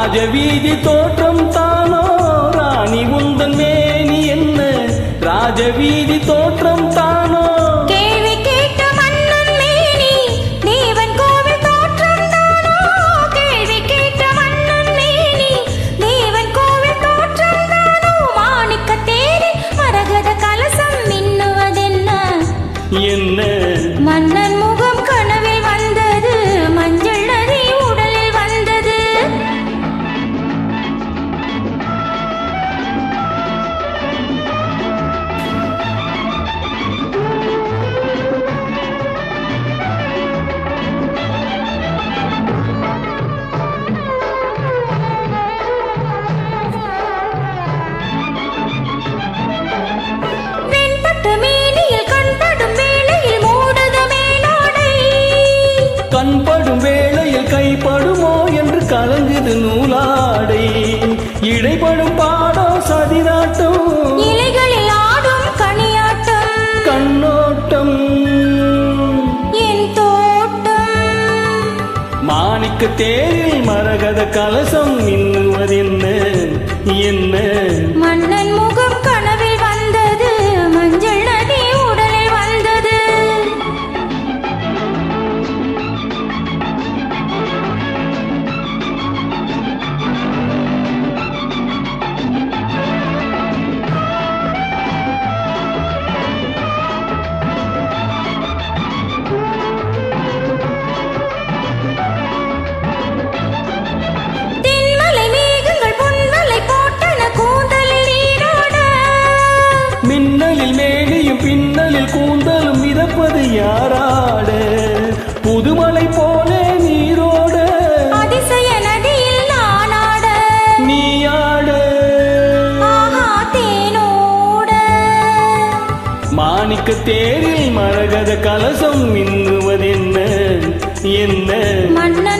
ராஜவீதி தோற்றம் தானோ? ராணி உந்தன் மேனி என்ன? ராஜவீதி தோற்றம் கைப்படுமோ என்று கலங்குது நூலாடை. இடைப்படும் பாடோ சதிராட்டம் இலைகளில் ஆடும் கனியாட்டம். கண்ணோட்டம். என் தோட்டம். மாணிக்க தேரில் மரகத கலசம் மின்னுவதென்ன என்ன? மன்னன் மேனியும் பின்னலில் கூந்தலும் மிதப்பது யாராட? புதுமலை போலே நீரோட. அதிசய நதியில் நானாட. நீயாட தேனோட. மாணிக்க தேரில் மரகத கலசம் மின்னுவதென்ன? என்ன? மன்னன்